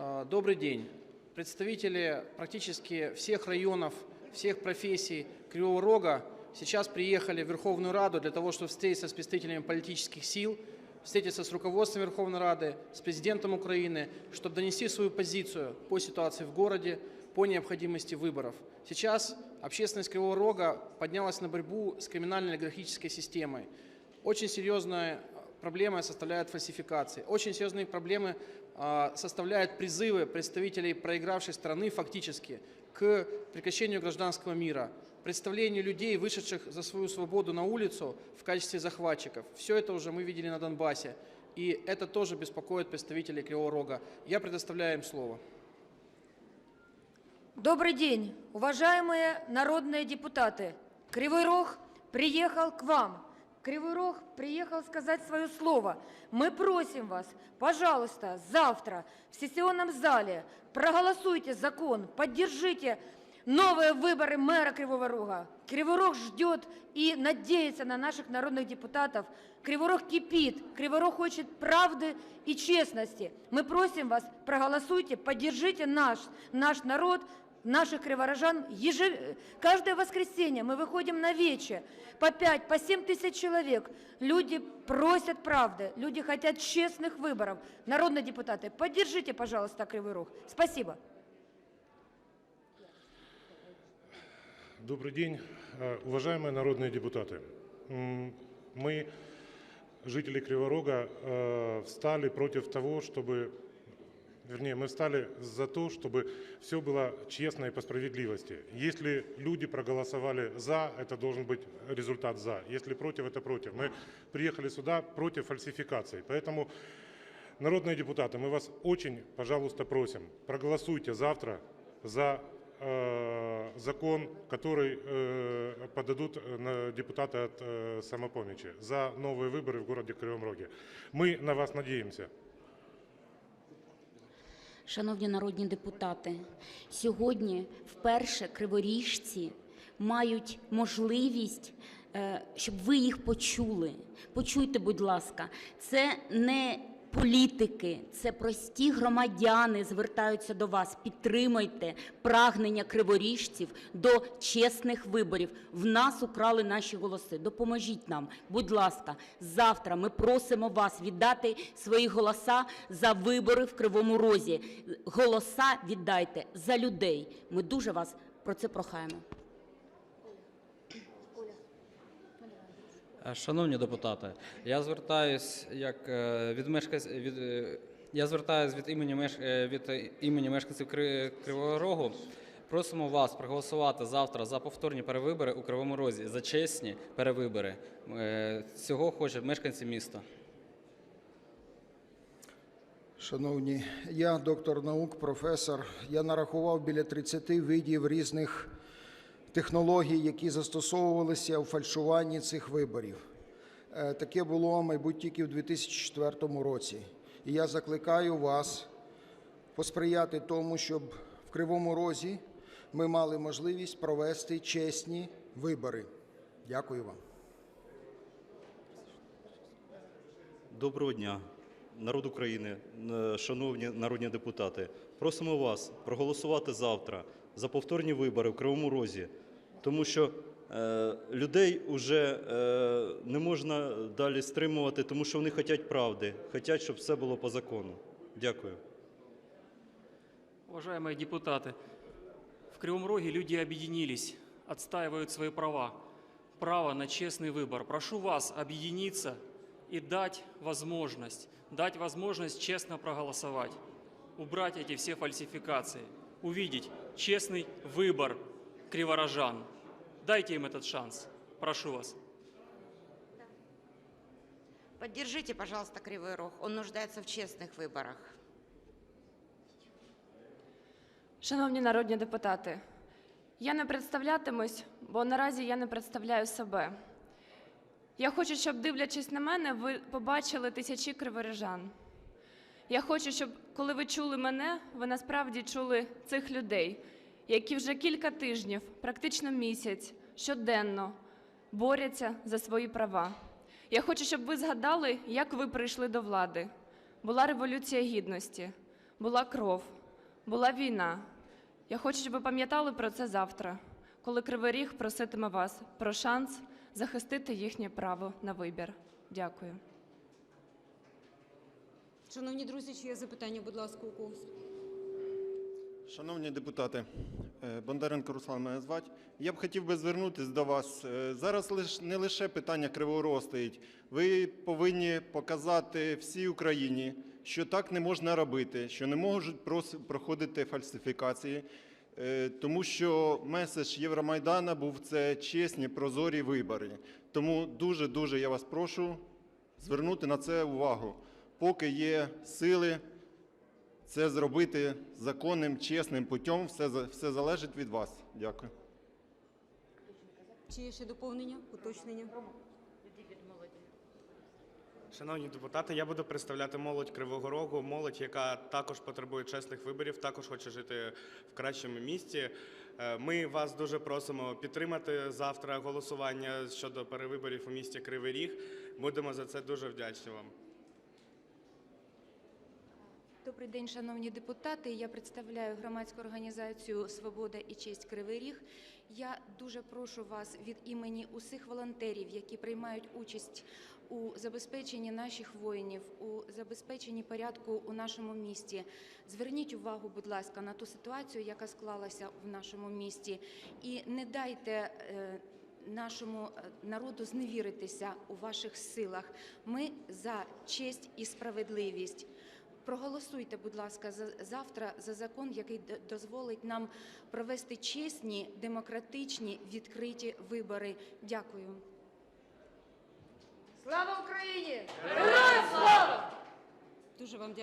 Э, Добрый день. Представители практически всех районов, всех профессий Кривого Рога сейчас приехали в Верховную Раду для того, чтобы встретиться с представителями политических сил, встретиться с руководством Верховной Рады, с президентом Украины, чтобы донести свою позицию по ситуации в городе, по необходимости выборов. Сейчас общественность Кривого Рога поднялась на борьбу с криминальной олигархической системой. Очень серьезная проблема составляют фальсификации. Очень серьезные проблемы а, составляют призывы представителей проигравшей страны фактически к прекращению гражданского мира, представлению людей, вышедших за свою свободу на улицу в качестве захватчиков. Все это уже мы видели на Донбассе. И это тоже беспокоит представителей Кривого Рога. Я предоставляю им слово. Добрый день, уважаемые народные депутаты. Кривой Рог приехал к вам. Кривой Рог приехал сказать свое слово. Мы просим вас, пожалуйста, завтра в сессионном зале проголосуйте закон, поддержите новые выборы мэра Кривого Рога. Кривой Рог ждет и надеется на наших народных депутатов. Кривой Рог кипит, Кривой Рог хочет правды и честности. Мы просим вас, проголосуйте, поддержите наш, наш народ, наших криворожан еже- каждое воскресенье мы выходим на вече по 5, по 7 тысяч человек. Люди просят правды, люди хотят честных выборов. Народные депутаты, поддержите, пожалуйста, Кривой Рог. Спасибо. Добрый день, Э, уважаемые народные депутаты. Мы, жители Криворога, э, встали против того, чтобы, вернее, мы встали за то, чтобы все было честно и по справедливости. Если люди проголосовали за, это должен быть результат за. Если против, это против. Мы приехали сюда против фальсификаций. Поэтому Народные депутаты, мы вас очень, пожалуйста, просим, проголосуйте завтра за э, закон, который э, подадут э, на депутаты от э, самопомощи, за новые выборы в городе Кривом Роге. Мы на вас надеемся. Шановні народні депутати, сьогодні вперше криворіжці мають можливість, е, щоб ви їх почули. Почуйте, будь ласка, це не політики, це прості громадяни звертаються до вас. Підтримайте прагнення криворіжців до чесних виборів. В нас украли наші голоси. Допоможіть нам, будь ласка. Завтра ми просимо вас віддати свої голоса за вибори в Кривому Розі. Голоса віддайте за людей. Ми дуже вас про це прохаємо. Шановні депутати, я звертаюсь як е, від мешканців від е, я звертаюсь від імені меш... е, від імені мешканців Кривого Рогу. Просимо вас проголосувати завтра за повторні перевибори у Кривому Розі за чесні перевибори. Е, Цього хочуть мешканці міста. Шановні, я доктор наук, професор. Я нарахував біля 30 видів різних технологій, які застосовувалися у фальшуванні цих виборів. Е, Таке було, мабуть, тільки в 2004 році. І я закликаю вас посприяти тому, щоб в Кривому Розі ми мали можливість провести чесні вибори. Дякую вам. Доброго дня, народ України, е, шановні народні депутати. Просимо вас проголосувати завтра за повторні вибори в Кривому Розі, тому що е, людей вже е, не можна далі стримувати, тому що вони хочуть правди, хочуть, щоб все було по закону. Дякую. Уважаемые депутаты, в Кривом Роге люди объединились, отстаивают свои права. Право на честный выбор. Прошу вас объединиться и дать возможность, дать возможность честно проголосовать, убрать эти все фальсификации, увидеть честный выбор криворожан. Дайте им этот шанс. Прошу вас. Поддержите, пожалуйста, Кривой Рог. Он нуждается в честных выборах. Шановні народні депутати, я не представлятимусь, бо наразі я не представляю себе. Я хочу, щоб, дивлячись на мене, ви побачили тисячі криворіжан. Я хочу, щоб, коли ви чули мене, ви насправді чули цих людей, які вже кілька тижнів, практично місяць, щоденно борються за свої права. Я хочу, щоб ви згадали, як ви прийшли до влади. Була революція гідності, була кров, була війна. Я хочу, щоб ви пам'ятали про це завтра, коли Кривий Ріг проситиме вас про шанс захистити їхнє право на вибір. Дякую. Шановні друзі, чи є запитання, будь ласка, у когось? Шановні депутати, е, Бондаренко Руслан мене звати. Я б хотів би звернутися до вас. Е, Зараз не лише питання Кривого Рогу стоїть. Ви повинні показати всій Україні, що так не можна робити, що не можуть проходити фальсифікації, Е, тому що меседж Євромайдана був це чесні, прозорі вибори. Тому дуже дуже я вас прошу звернути на це увагу. Поки є сили, це зробити законним, чесним путем, все, за- все залежить від вас. Дякую. Чи є ще доповнення, уточнення? Шановні депутати, я буду представляти молодь Кривого Рогу, молодь, яка також потребує чесних виборів, також хоче жити в кращому місті. Е, Ми вас дуже просимо підтримати завтра голосування щодо перевиборів у місті Кривий Ріг. Будемо за це дуже вдячні вам. Добрий день, шановні депутати. Я представляю громадську організацію Свобода і честь Кривий Ріг. Я дуже прошу вас від імені усіх волонтерів, які приймають участь у забезпеченні наших воїнів, у забезпеченні порядку у нашому місті. Зверніть увагу, будь ласка, на ту ситуацію, яка склалася в нашому місті, і не дайте. е, Нашому е, народу зневіритися у ваших силах. Ми за честь і справедливість. Проголосуйте, будь ласка, за завтра за закон, який дозволить нам провести чесні, демократичні, відкриті вибори. Дякую. Слава Україні! Героям слава! Дуже вам дякую.